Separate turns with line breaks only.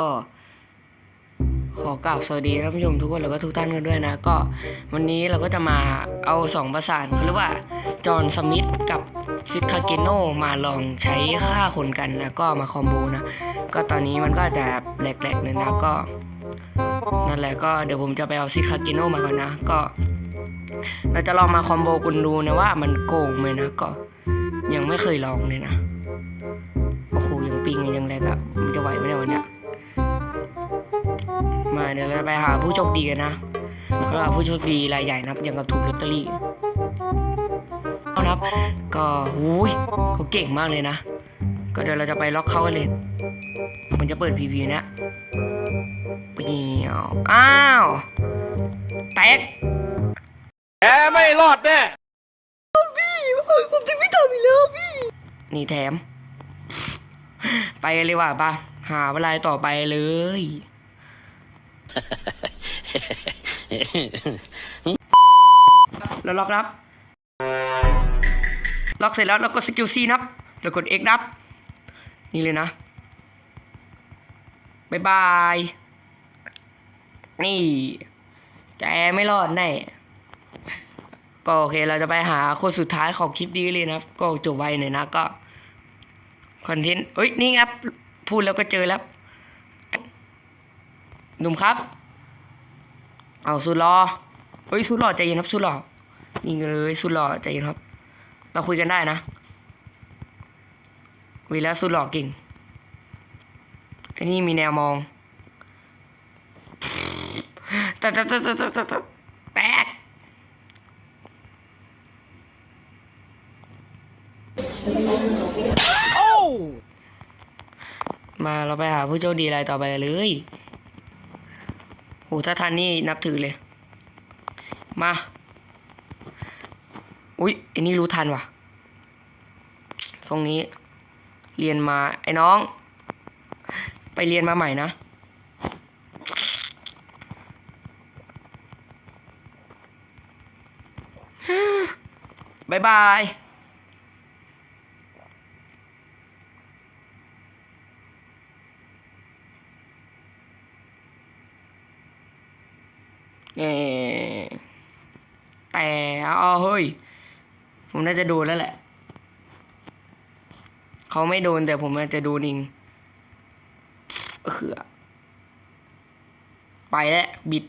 ก็ขอกราบสวัสดีท่านผู้ชมทุกคนแล้วก็ทุกท่านกันด้วยนะ ก็วันนี้เราก็จะมาเอาสองประสานเขาเรียกว่าจอห์นสมิธกับซิคาเกโนมาลองใช้ฆ่าคนกันนะก็มาคอมโบนะ ก็ตอนนี้มันก็จะแหลกๆเลยนะก็นั่นแหละก็เดี๋ยวผมจะไปเอาซิคาเกโนมาก่อนนะ ก็ เราจะลองมาคอมโบคุณดูนะว่ามันโกงไหมนะก็ยังไม่เคยลองเลยนะโอ้โหยังปิงยังแรกอะมันจะไหวไหมเนี่ยวันเนี้ย เดี๋ยวเราจะไปหาผู้โชคดีกันนะเพราะว่าผู้โชคดีรายใหญ่นับอย่างกับถูกลอตเตอรี่เอานับ ก็หูยเขาเก่งมากเลยนะ ก็เดี๋ยวเราจะไปล็อกเขากันเลยมันจะเปิดพีพีนะปเหียวอ้าวแตก
แกไม่รอดแน่
นี่แถม ไปกันเลยว่ะปะหาเวลาต่อไปเลย แล้วล็อกนับ ล็อกเสร็จแล้วเราก็สกิลซีนับแล้วกด X นับ นี่เลยนะบายบาย นี่ แกไม่รอดแน่ ก็โอเคเราจะไปหาคนสุดท้ายของคลิปนี้เลยนะครับ ก็จบไวหน่อยนะก็ คอนเทนต์เอ้ย นี่ครับ พูดแล้วก็เจอแล้ว หนุ่มครับ เอาสุดรอเฮ้ยสุดหล่อใจเย็นครับสุดหล่อนี่เลยสุดหล่อใจเย็นครับ เราคุยกันได้นะวีแล้วสุดหล่อเก่งไอ้นี่มีแนวมองแตะแตะแตะแตะแตะแตะแตกมาเราไปหาผู้โชคดีรายต่อไปเลย โหถ้าทันนี่นับถือเลย มา อุ๊ยไอ้นี่รู้ทันว่ะทรงนี้ เรียนมาไอ้น้อง ไปเรียนมาใหม่นะบายบาย เออ แต่อ๋อเฮ้ย ผมน่าจะโดนแล้วแหละ เขาไม่โดนแต่ผมอาจจะโดนเองเออไปแล้วบิด